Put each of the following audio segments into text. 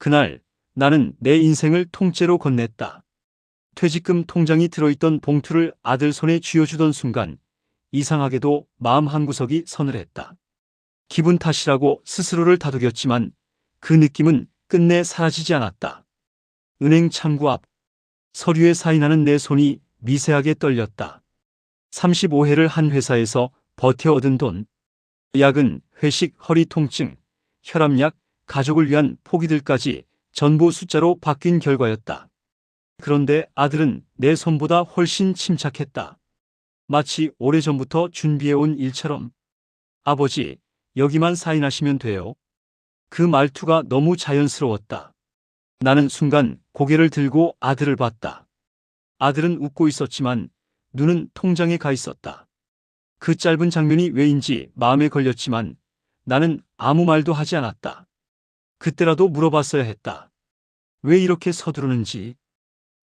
그날 나는 내 인생을 통째로 건넸다. 퇴직금 통장이 들어있던 봉투를 아들 손에 쥐어주던 순간 이상하게도 마음 한구석이 서늘했다. 기분 탓이라고 스스로를 다독였지만 그 느낌은 끝내 사라지지 않았다. 은행 창구 앞 서류에 사인하는 내 손이 미세하게 떨렸다. 35회를 한 회사에서 버텨 얻은 돈, 약은 회식, 허리 통증, 혈압약, 가족을 위한 포기들까지 전부 숫자로 바뀐 결과였다. 그런데 아들은 내 손보다 훨씬 침착했다. 마치 오래전부터 준비해온 일처럼. 아버지, 여기만 사인하시면 돼요. 그 말투가 너무 자연스러웠다. 나는 순간 고개를 들고 아들을 봤다. 아들은 웃고 있었지만 눈은 통장에 가 있었다. 그 짧은 장면이 왜인지 마음에 걸렸지만 나는 아무 말도 하지 않았다. 그때라도 물어봤어야 했다. 왜 이렇게 서두르는지.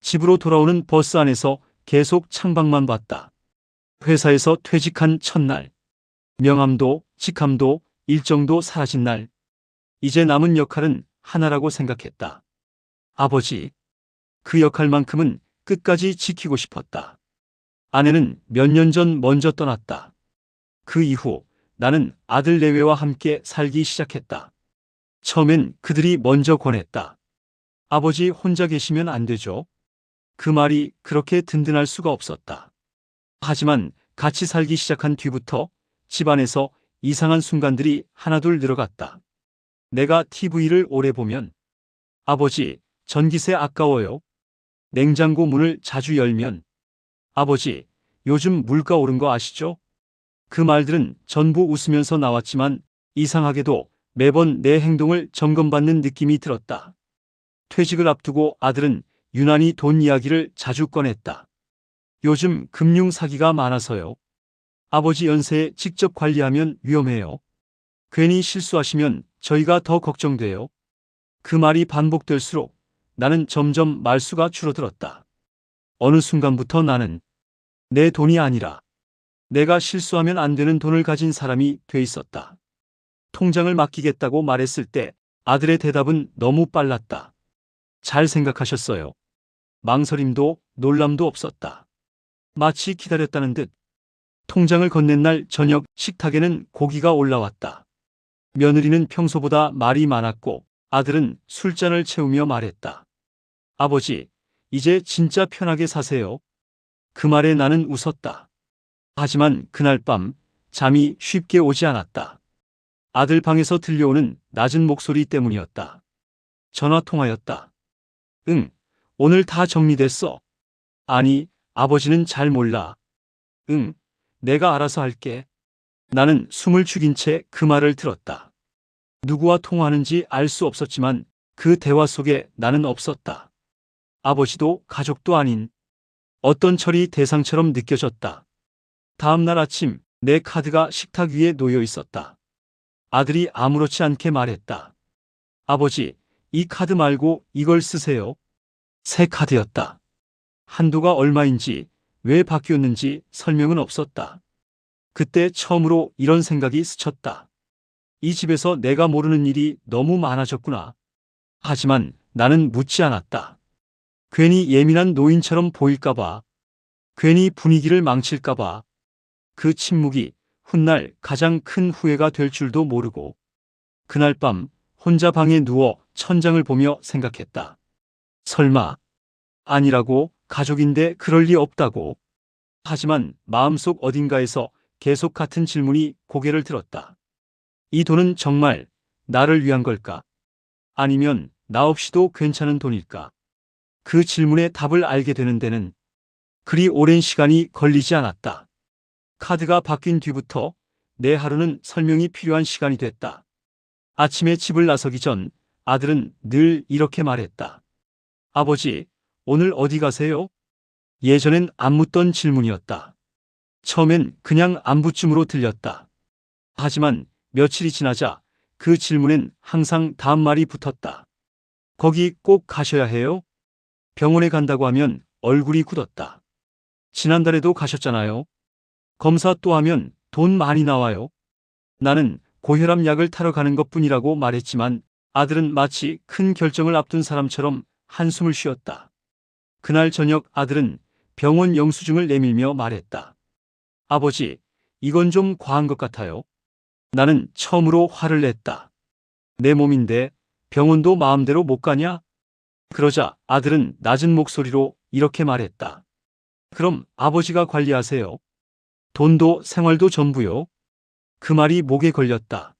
집으로 돌아오는 버스 안에서 계속 창밖만 봤다. 회사에서 퇴직한 첫날. 명함도, 직함도, 일정도 사라진 날. 이제 남은 역할은 하나라고 생각했다. 아버지. 그 역할만큼은 끝까지 지키고 싶었다. 아내는 몇 년 전 먼저 떠났다. 그 이후 나는 아들 내외와 함께 살기 시작했다. 처음엔 그들이 먼저 권했다. 아버지 혼자 계시면 안 되죠. 그 말이 그렇게 든든할 수가 없었다. 하지만 같이 살기 시작한 뒤부터 집안에서 이상한 순간들이 하나둘 늘어갔다. 내가 TV를 오래 보면 아버지, 전기세 아까워요. 냉장고 문을 자주 열면 아버지, 요즘 물가 오른 거 아시죠? 그 말들은 전부 웃으면서 나왔지만 이상하게도 매번 내 행동을 점검받는 느낌이 들었다. 퇴직을 앞두고 아들은 유난히 돈 이야기를 자주 꺼냈다. 요즘 금융 사기가 많아서요. 아버지 연세에 직접 관리하면 위험해요. 괜히 실수하시면 저희가 더 걱정돼요. 그 말이 반복될수록 나는 점점 말수가 줄어들었다. 어느 순간부터 나는 내 돈이 아니라 내가 실수하면 안 되는 돈을 가진 사람이 돼 있었다. 통장을 맡기겠다고 말했을 때 아들의 대답은 너무 빨랐다. 잘 생각하셨어요. 망설임도 놀람도 없었다. 마치 기다렸다는 듯 통장을 건넨 날 저녁 식탁에는 고기가 올라왔다. 며느리는 평소보다 말이 많았고 아들은 술잔을 채우며 말했다. 아버지, 이제 진짜 편하게 사세요. 그 말에 나는 웃었다. 하지만 그날 밤 잠이 쉽게 오지 않았다. 아들 방에서 들려오는 낮은 목소리 때문이었다. 전화 통화였다. 응, 오늘 다 정리됐어. 아니, 아버지는 잘 몰라. 응, 내가 알아서 할게. 나는 숨을 죽인 채 그 말을 들었다. 누구와 통화하는지 알 수 없었지만 그 대화 속에 나는 없었다. 아버지도 가족도 아닌 어떤 철이 대상처럼 느껴졌다. 다음 날 아침 내 카드가 식탁 위에 놓여 있었다. 아들이 아무렇지 않게 말했다. 아버지, 이 카드 말고 이걸 쓰세요. 새 카드였다. 한도가 얼마인지 왜 바뀌었는지 설명은 없었다. 그때 처음으로 이런 생각이 스쳤다. 이 집에서 내가 모르는 일이 너무 많아졌구나. 하지만 나는 묻지 않았다. 괜히 예민한 노인처럼 보일까봐, 괜히 분위기를 망칠까봐, 그 침묵이 훗날 가장 큰 후회가 될 줄도 모르고, 그날 밤 혼자 방에 누워 천장을 보며 생각했다. 설마, 아니라고 가족인데 그럴 리 없다고. 하지만 마음속 어딘가에서 계속 같은 질문이 고개를 들었다. 이 돈은 정말 나를 위한 걸까? 아니면 나 없이도 괜찮은 돈일까? 그 질문의 답을 알게 되는 데는 그리 오랜 시간이 걸리지 않았다. 카드가 바뀐 뒤부터 내 하루는 설명이 필요한 시간이 됐다. 아침에 집을 나서기 전 아들은 늘 이렇게 말했다. 아버지, 오늘 어디 가세요? 예전엔 안 묻던 질문이었다. 처음엔 그냥 안부쯤으로 들렸다. 하지만 며칠이 지나자 그 질문엔 항상 다음 말이 붙었다. 거기 꼭 가셔야 해요? 병원에 간다고 하면 얼굴이 굳었다. 지난달에도 가셨잖아요. 검사 또 하면 돈 많이 나와요. 나는 고혈압 약을 타러 가는 것 뿐이라고 말했지만 아들은 마치 큰 결정을 앞둔 사람처럼 한숨을 쉬었다. 그날 저녁 아들은 병원 영수증을 내밀며 말했다. 아버지, 이건 좀 과한 것 같아요. 나는 처음으로 화를 냈다. 내 몸인데 병원도 마음대로 못 가냐? 그러자 아들은 낮은 목소리로 이렇게 말했다. 그럼 아버지가 관리하세요. 돈도 생활도 전부요. 그 말이 목에 걸렸다.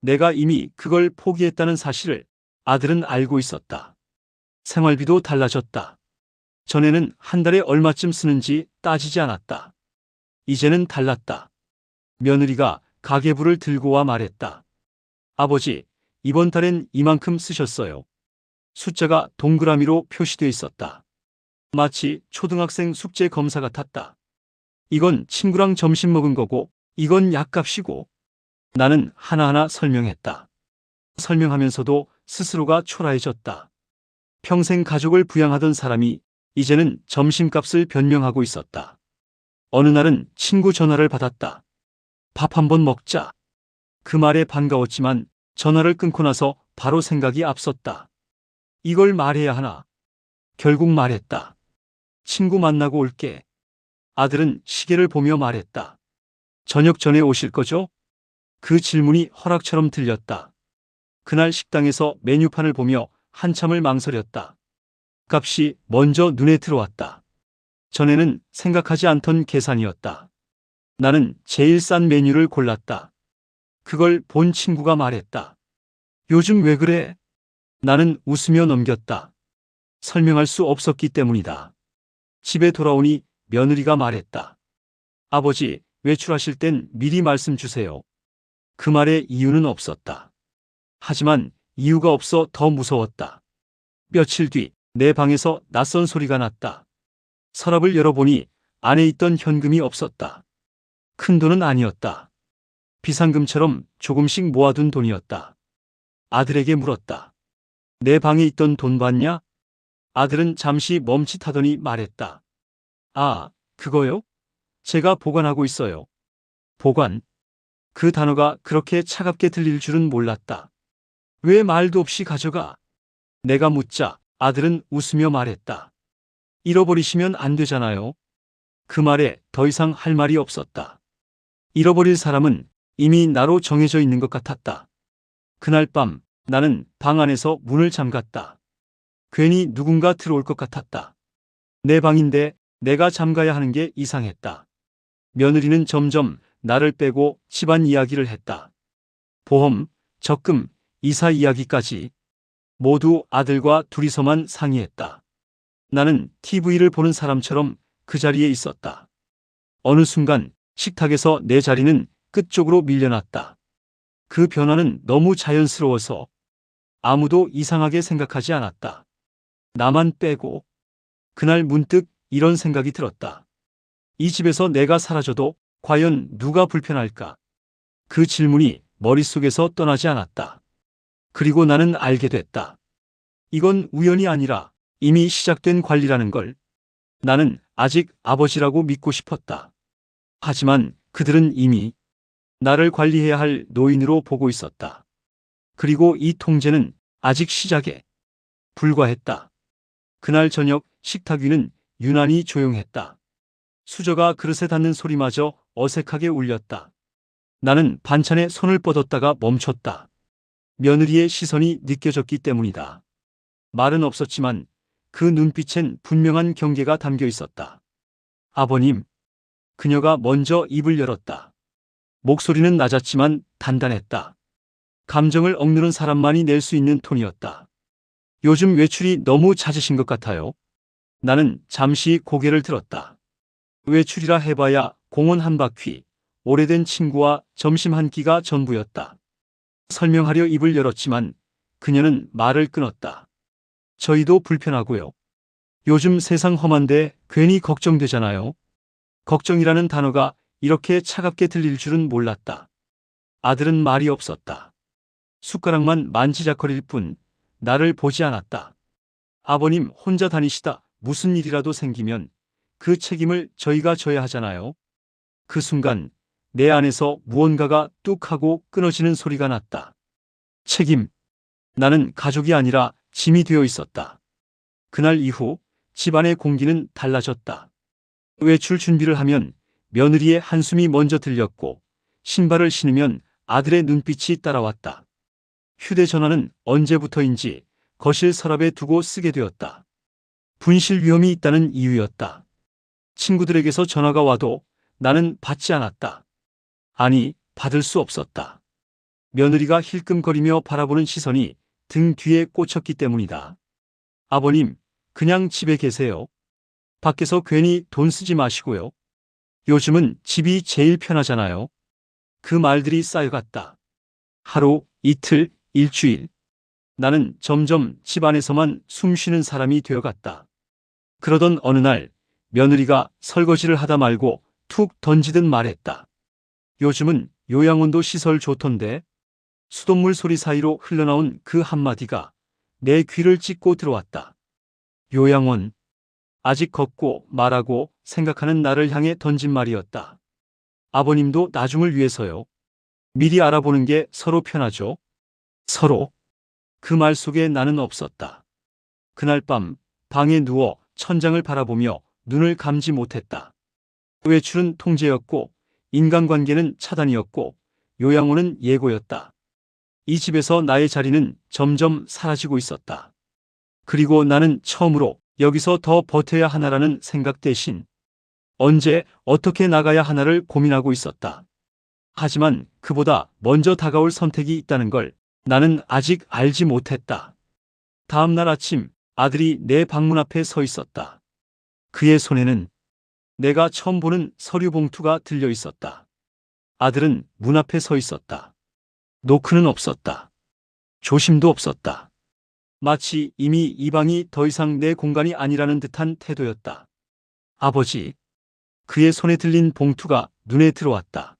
내가 이미 그걸 포기했다는 사실을 아들은 알고 있었다. 생활비도 달라졌다. 전에는 한 달에 얼마쯤 쓰는지 따지지 않았다. 이제는 달랐다. 며느리가 가계부를 들고 와 말했다. 아버지, 이번 달엔 이만큼 쓰셨어요. 숫자가 동그라미로 표시되어 있었다. 마치 초등학생 숙제 검사 같았다. 이건 친구랑 점심 먹은 거고, 이건 약값이고. 나는 하나하나 설명했다. 설명하면서도 스스로가 초라해졌다. 평생 가족을 부양하던 사람이 이제는 점심값을 변명하고 있었다. 어느 날은 친구 전화를 받았다. 밥 한번 먹자. 그 말에 반가웠지만 전화를 끊고 나서 바로 생각이 앞섰다. 이걸 말해야 하나? 결국 말했다. 친구 만나고 올게. 아들은 시계를 보며 말했다. 저녁 전에 오실 거죠? 그 질문이 허락처럼 들렸다. 그날 식당에서 메뉴판을 보며 한참을 망설였다. 값이 먼저 눈에 들어왔다. 전에는 생각하지 않던 계산이었다. 나는 제일 싼 메뉴를 골랐다. 그걸 본 친구가 말했다. 요즘 왜 그래? 나는 웃으며 넘겼다. 설명할 수 없었기 때문이다. 집에 돌아오니 며느리가 말했다. 아버지, 외출하실 땐 미리 말씀 주세요. 그 말에 이유는 없었다. 하지만 이유가 없어 더 무서웠다. 며칠 뒤 내 방에서 낯선 소리가 났다. 서랍을 열어보니 안에 있던 현금이 없었다. 큰 돈은 아니었다. 비상금처럼 조금씩 모아둔 돈이었다. 아들에게 물었다. 내 방에 있던 돈 봤냐? 아들은 잠시 멈칫하더니 말했다. 아, 그거요? 제가 보관하고 있어요. 보관. 그 단어가 그렇게 차갑게 들릴 줄은 몰랐다. 왜 말도 없이 가져가? 내가 묻자 아들은 웃으며 말했다. 잃어버리시면 안 되잖아요. 그 말에 더 이상 할 말이 없었다. 잃어버릴 사람은 이미 나로 정해져 있는 것 같았다. 그날 밤 나는 방 안에서 문을 잠갔다. 괜히 누군가 들어올 것 같았다. 내 방인데 내가 잠가야 하는 게 이상했다. 며느리는 점점 나를 빼고 집안 이야기를 했다. 보험, 적금, 이사 이야기까지 모두 아들과 둘이서만 상의했다. 나는 TV를 보는 사람처럼 그 자리에 있었다. 어느 순간 식탁에서 내 자리는 끝쪽으로 밀려났다. 그 변화는 너무 자연스러워서 아무도 이상하게 생각하지 않았다. 나만 빼고 그날 문득 이런 생각이 들었다. 이 집에서 내가 사라져도 과연 누가 불편할까? 그 질문이 머릿속에서 떠나지 않았다. 그리고 나는 알게 됐다. 이건 우연이 아니라 이미 시작된 관리라는 걸. 나는 아직 아버지라고 믿고 싶었다. 하지만 그들은 이미 나를 관리해야 할 노인으로 보고 있었다. 그리고 이 통제는 아직 시작에 불과했다. 그날 저녁 식탁 위는 유난히 조용했다. 수저가 그릇에 닿는 소리마저 어색하게 울렸다. 나는 반찬에 손을 뻗었다가 멈췄다. 며느리의 시선이 느껴졌기 때문이다. 말은 없었지만 그 눈빛엔 분명한 경계가 담겨 있었다. 아버님. 그녀가 먼저 입을 열었다. 목소리는 낮았지만 단단했다. 감정을 억누른 사람만이 낼 수 있는 톤이었다. 요즘 외출이 너무 잦으신 것 같아요. 나는 잠시 고개를 들었다. 외출이라 해봐야 공원 한 바퀴, 오래된 친구와 점심 한 끼가 전부였다. 설명하려 입을 열었지만 그녀는 말을 끊었다. 저희도 불편하고요. 요즘 세상 험한데 괜히 걱정되잖아요. 걱정이라는 단어가 이렇게 차갑게 들릴 줄은 몰랐다. 아들은 말이 없었다. 숟가락만 만지작거릴 뿐 나를 보지 않았다. 아버님 혼자 다니시다 무슨 일이라도 생기면 그 책임을 저희가 져야 하잖아요. 그 순간 내 안에서 무언가가 뚝 하고 끊어지는 소리가 났다. 책임. 나는 가족이 아니라 짐이 되어 있었다. 그날 이후 집안의 공기는 달라졌다. 외출 준비를 하면 며느리의 한숨이 먼저 들렸고 신발을 신으면 아들의 눈빛이 따라왔다. 휴대전화는 언제부터인지 거실 서랍에 두고 쓰게 되었다. 분실 위험이 있다는 이유였다. 친구들에게서 전화가 와도 나는 받지 않았다. 아니, 받을 수 없었다. 며느리가 힐끔거리며 바라보는 시선이 등 뒤에 꽂혔기 때문이다. 아버님, 그냥 집에 계세요. 밖에서 괜히 돈 쓰지 마시고요. 요즘은 집이 제일 편하잖아요. 그 말들이 쌓여갔다. 하루, 이틀, 일주일. 나는 점점 집 안에서만 숨 쉬는 사람이 되어갔다. 그러던 어느 날 며느리가 설거지를 하다 말고 툭 던지듯 말했다. 요즘은 요양원도 시설 좋던데 수돗물 소리 사이로 흘러나온 그 한마디가 내 귀를 찢고 들어왔다. 요양원. 아직 걷고 말하고 생각하는 나를 향해 던진 말이었다. 아버님도 나중을 위해서요. 미리 알아보는 게 서로 편하죠. 서로. 그 말 속에 나는 없었다. 그날 밤 방에 누워 천장을 바라보며 눈을 감지 못했다. 외출은 통제였고 인간관계는 차단이었고 요양원은 예고였다. 이 집에서 나의 자리는 점점 사라지고 있었다. 그리고 나는 처음으로 여기서 더 버텨야 하나라는 생각 대신 언제 어떻게 나가야 하나를 고민하고 있었다. 하지만 그보다 먼저 다가올 선택이 있다는 걸 나는 아직 알지 못했다. 다음 날 아침 아들이 내 방문 앞에 서 있었다. 그의 손에는 내가 처음 보는 서류 봉투가 들려 있었다. 아들은 문 앞에 서 있었다. 노크는 없었다. 조심도 없었다. 마치 이미 이 방이 더 이상 내 공간이 아니라는 듯한 태도였다. 아버지. 그의 손에 들린 봉투가 눈에 들어왔다.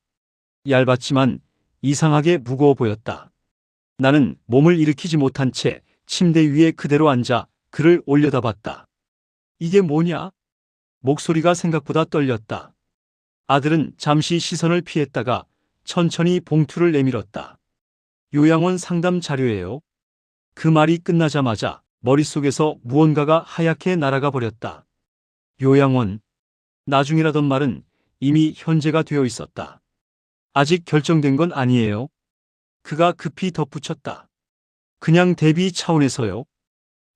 얇았지만 이상하게 무거워 보였다. 나는 몸을 일으키지 못한 채 침대 위에 그대로 앉아 그를 올려다봤다. 이게 뭐냐? 목소리가 생각보다 떨렸다. 아들은 잠시 시선을 피했다가 천천히 봉투를 내밀었다. 요양원 상담 자료예요. 그 말이 끝나자마자 머릿속에서 무언가가 하얗게 날아가 버렸다. 요양원. 나중이라던 말은 이미 현재가 되어 있었다. 아직 결정된 건 아니에요. 그가 급히 덧붙였다. 그냥 대비 차원에서요.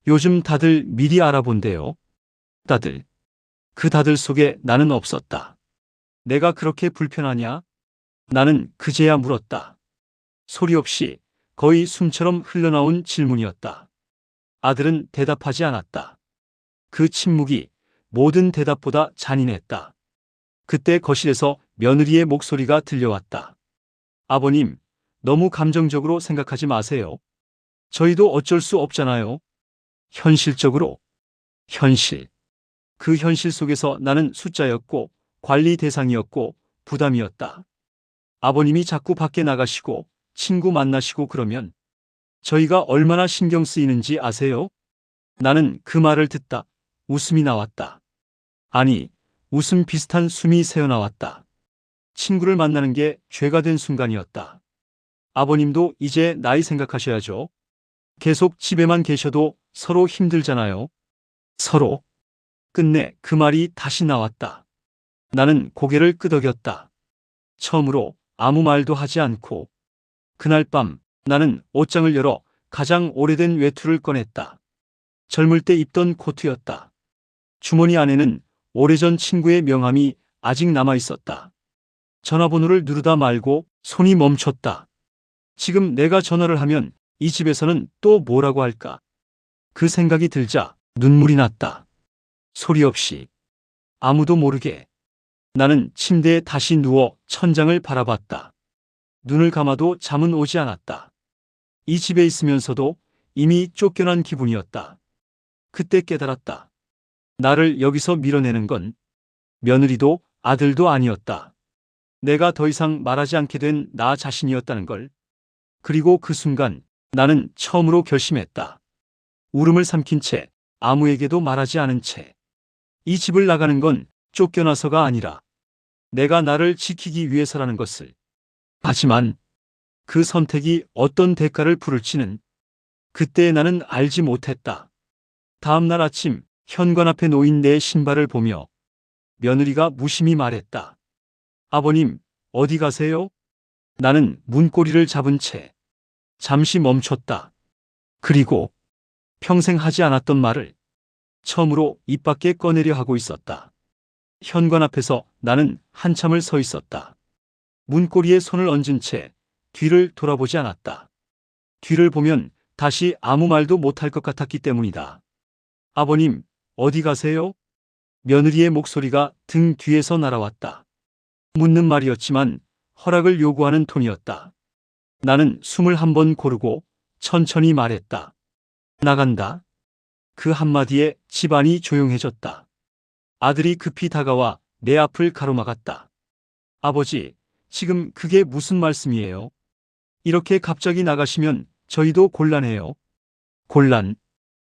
요즘 다들 미리 알아본대요. 다들. 그 다들 속에 나는 없었다. 내가 그렇게 불편하냐? 나는 그제야 물었다. 소리 없이 거의 숨처럼 흘러나온 질문이었다. 아들은 대답하지 않았다. 그 침묵이 모든 대답보다 잔인했다. 그때 거실에서 며느리의 목소리가 들려왔다. 아버님, 너무 감정적으로 생각하지 마세요. 저희도 어쩔 수 없잖아요. 현실적으로. 현실. 그 현실 속에서 나는 숫자였고 관리 대상이었고 부담이었다. 아버님이 자꾸 밖에 나가시고 친구 만나시고 그러면 저희가 얼마나 신경 쓰이는지 아세요? 나는 그 말을 듣다 웃음이 나왔다. 아니, 웃음 비슷한 숨이 새어나왔다. 친구를 만나는 게 죄가 된 순간이었다. 아버님도 이제 나이 생각하셔야죠. 계속 집에만 계셔도 서로 힘들잖아요. 서로. 끝내 그 말이 다시 나왔다. 나는 고개를 끄덕였다. 처음으로 아무 말도 하지 않고 그날 밤 나는 옷장을 열어 가장 오래된 외투를 꺼냈다. 젊을 때 입던 코트였다. 주머니 안에는 오래전 친구의 명함이 아직 남아 있었다. 전화번호를 누르다 말고 손이 멈췄다. 지금 내가 전화를 하면 이 집에서는 또 뭐라고 할까? 그 생각이 들자 눈물이 났다. 소리 없이 아무도 모르게 나는 침대에 다시 누워 천장을 바라봤다. 눈을 감아도 잠은 오지 않았다. 이 집에 있으면서도 이미 쫓겨난 기분이었다. 그때 깨달았다. 나를 여기서 밀어내는 건 며느리도 아들도 아니었다. 내가 더 이상 말하지 않게 된 나 자신이었다는 걸. 그리고 그 순간 나는 처음으로 결심했다. 울음을 삼킨 채 아무에게도 말하지 않은 채. 이 집을 나가는 건 쫓겨나서가 아니라 내가 나를 지키기 위해서라는 것을. 하지만 그 선택이 어떤 대가를 부를지는 그때 나는 알지 못했다. 다음 날 아침 현관 앞에 놓인 내 신발을 보며 며느리가 무심히 말했다. 아버님, 어디 가세요? 나는 문고리를 잡은 채 잠시 멈췄다. 그리고 평생 하지 않았던 말을 처음으로 입 밖에 꺼내려 하고 있었다. 현관 앞에서 나는 한참을 서 있었다. 문고리에 손을 얹은 채 뒤를 돌아보지 않았다. 뒤를 보면 다시 아무 말도 못할 것 같았기 때문이다. 아버님, 어디 가세요? 며느리의 목소리가 등 뒤에서 날아왔다. 묻는 말이었지만 허락을 요구하는 톤이었다. 나는 숨을 한 번 고르고 천천히 말했다. 나간다. 그 한마디에 집안이 조용해졌다. 아들이 급히 다가와 내 앞을 가로막았다. 아버지, 지금 그게 무슨 말씀이에요? 이렇게 갑자기 나가시면 저희도 곤란해요. 곤란.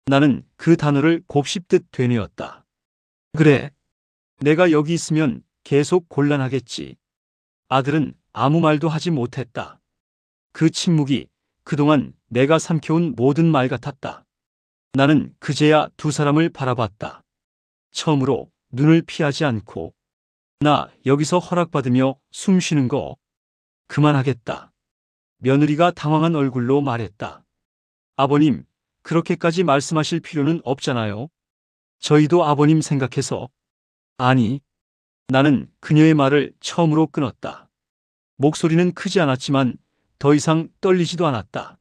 나는 그 단어를 곱씹듯 되뇌었다. 그래. 내가 여기 있으면 계속 곤란하겠지. 아들은 아무 말도 하지 못했다. 그 침묵이 그동안 내가 삼켜온 모든 말 같았다. 나는 그제야 두 사람을 바라봤다. 처음으로 눈을 피하지 않고 나 여기서 허락받으며 숨 쉬는 거 그만하겠다. 며느리가 당황한 얼굴로 말했다. 아버님, 그렇게까지 말씀하실 필요는 없잖아요. 저희도 아버님 생각해서. 아니, 나는 그녀의 말을 처음으로 끊었다. 목소리는 크지 않았지만 더 이상 떨리지도 않았다.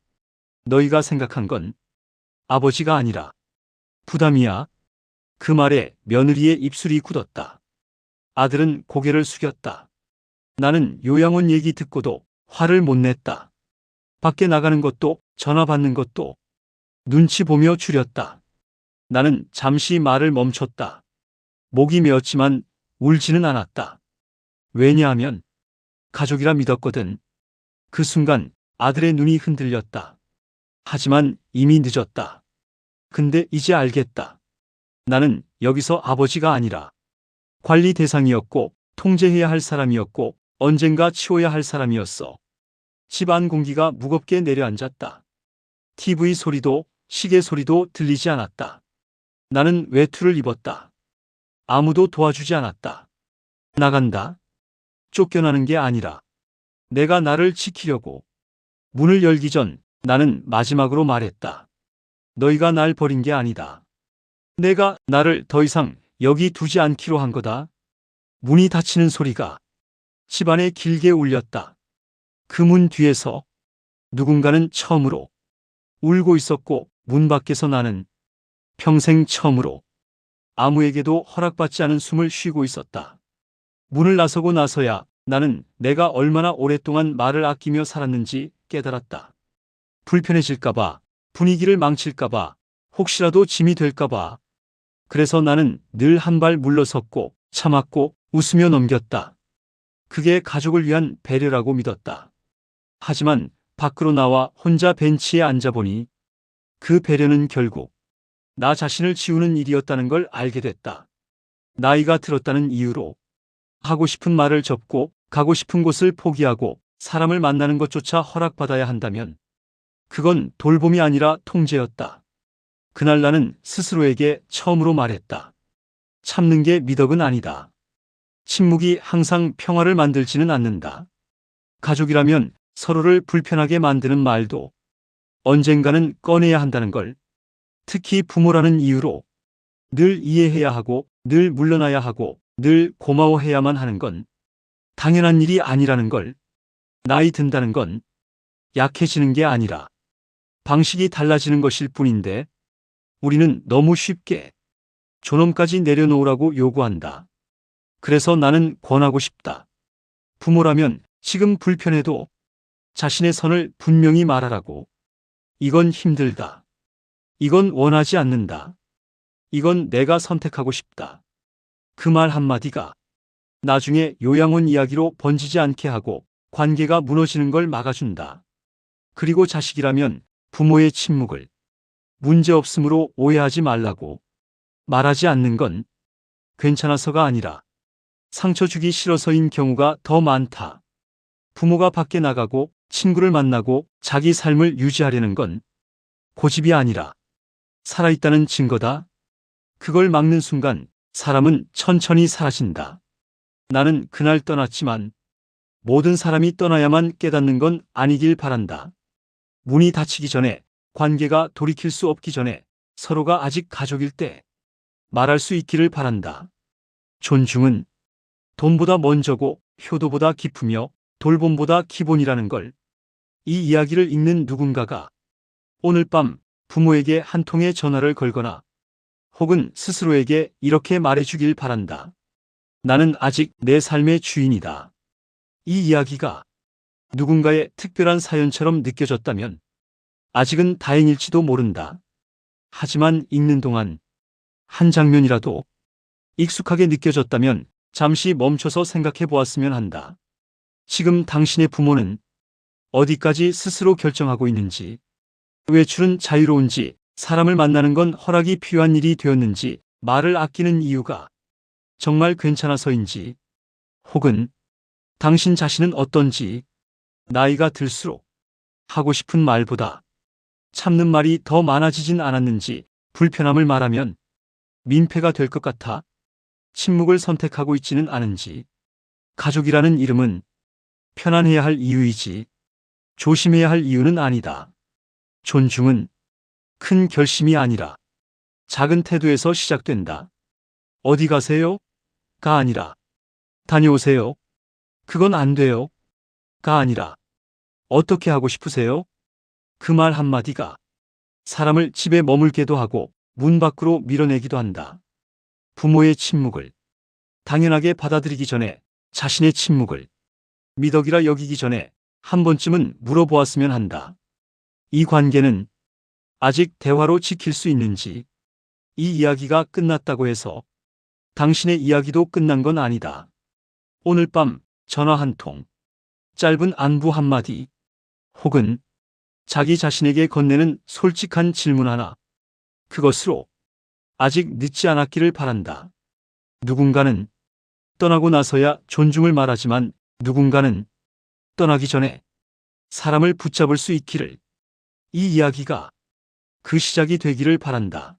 너희가 생각한 건 아버지가 아니라 부담이야. 그 말에 며느리의 입술이 굳었다. 아들은 고개를 숙였다. 나는 요양원 얘기 듣고도 화를 못 냈다. 밖에 나가는 것도 전화 받는 것도 눈치 보며 줄였다. 나는 잠시 말을 멈췄다. 목이 메었지만 울지는 않았다. 왜냐하면 가족이라 믿었거든. 그 순간 아들의 눈이 흔들렸다. 하지만 이미 늦었다. 근데 이제 알겠다. 나는 여기서 아버지가 아니라 관리 대상이었고 통제해야 할 사람이었고 언젠가 치워야 할 사람이었어. 집안 공기가 무겁게 내려앉았다. TV 소리도 시계 소리도 들리지 않았다. 나는 외투를 입었다. 아무도 도와주지 않았다. 나간다. 쫓겨나는 게 아니라 내가 나를 지키려고 문을 열기 전 나는 마지막으로 말했다. 너희가 날 버린 게 아니다. 내가 나를 더 이상 여기 두지 않기로 한 거다. 문이 닫히는 소리가 집안에 길게 울렸다. 그 문 뒤에서 누군가는 처음으로 울고 있었고 문 밖에서 나는 평생 처음으로 아무에게도 허락받지 않은 숨을 쉬고 있었다. 문을 나서고 나서야 나는 내가 얼마나 오랫동안 말을 아끼며 살았는지 깨달았다. 불편해질까봐, 분위기를 망칠까봐, 혹시라도 짐이 될까봐. 그래서 나는 늘 한 발 물러섰고 참았고 웃으며 넘겼다. 그게 가족을 위한 배려라고 믿었다. 하지만 밖으로 나와 혼자 벤치에 앉아보니 그 배려는 결국 나 자신을 지우는 일이었다는 걸 알게 됐다. 나이가 들었다는 이유로 하고 싶은 말을 접고 가고 싶은 곳을 포기하고 사람을 만나는 것조차 허락받아야 한다면 그건 돌봄이 아니라 통제였다. 그날 나는 스스로에게 처음으로 말했다. 참는 게 미덕은 아니다. 침묵이 항상 평화를 만들지는 않는다. 가족이라면 서로를 불편하게 만드는 말도 언젠가는 꺼내야 한다는 걸 특히 부모라는 이유로 늘 이해해야 하고 늘 물러나야 하고 늘 고마워해야만 하는 건 당연한 일이 아니라는 걸 나이 든다는 건 약해지는 게 아니라 방식이 달라지는 것일 뿐인데 우리는 너무 쉽게 존엄까지 내려놓으라고 요구한다. 그래서 나는 권하고 싶다. 부모라면 지금 불편해도 자신의 선을 분명히 말하라고. 이건 힘들다. 이건 원하지 않는다. 이건 내가 선택하고 싶다. 그 말 한마디가 나중에 요양원 이야기로 번지지 않게 하고 관계가 무너지는 걸 막아준다. 그리고 자식이라면 부모의 침묵을 문제없음으로 오해하지 말라고 말하지 않는 건 괜찮아서가 아니라 상처 주기 싫어서인 경우가 더 많다. 부모가 밖에 나가고 친구를 만나고 자기 삶을 유지하려는 건 고집이 아니라 살아있다는 증거다. 그걸 막는 순간 사람은 천천히 사라진다. 나는 그날 떠났지만 모든 사람이 떠나야만 깨닫는 건 아니길 바란다. 문이 닫히기 전에 관계가 돌이킬 수 없기 전에 서로가 아직 가족일 때 말할 수 있기를 바란다. 존중은 돈보다 먼저고 효도보다 깊으며 돌봄보다 기본이라는 걸 이 이야기를 읽는 누군가가 오늘 밤 부모에게 한 통의 전화를 걸거나 혹은 스스로에게 이렇게 말해주길 바란다. 나는 아직 내 삶의 주인이다. 이 이야기가 누군가의 특별한 사연처럼 느껴졌다면 아직은 다행일지도 모른다. 하지만 읽는 동안 한 장면이라도 익숙하게 느껴졌다면 잠시 멈춰서 생각해 보았으면 한다. 지금 당신의 부모는 어디까지 스스로 결정하고 있는지, 외출은 자유로운지, 사람을 만나는 건 허락이 필요한 일이 되었는지, 말을 아끼는 이유가 정말 괜찮아서인지, 혹은 당신 자신은 어떤지, 나이가 들수록 하고 싶은 말보다 참는 말이 더 많아지진 않았는지, 불편함을 말하면 민폐가 될 것 같아 침묵을 선택하고 있지는 않은지, 가족이라는 이름은 편안해야 할 이유이지, 조심해야 할 이유는 아니다. 존중은 큰 결심이 아니라 작은 태도에서 시작된다. 어디 가세요? 가 아니라 다녀오세요. 그건 안 돼요. 가 아니라 어떻게 하고 싶으세요? 그 말 한마디가 사람을 집에 머물게도 하고 문 밖으로 밀어내기도 한다. 부모의 침묵을 당연하게 받아들이기 전에 자신의 침묵을 미덕이라 여기기 전에 한 번쯤은 물어보았으면 한다. 이 관계는 아직 대화로 지킬 수 있는지, 이 이야기가 끝났다고 해서 당신의 이야기도 끝난 건 아니다. 오늘 밤 전화 한 통, 짧은 안부 한마디, 혹은 자기 자신에게 건네는 솔직한 질문 하나, 그것으로 아직 늦지 않았기를 바란다. 누군가는 떠나고 나서야 존중을 말하지만 누군가는 떠나기 전에 사람을 붙잡을 수 있기를 이 이야기가 그 시작이 되기를 바란다.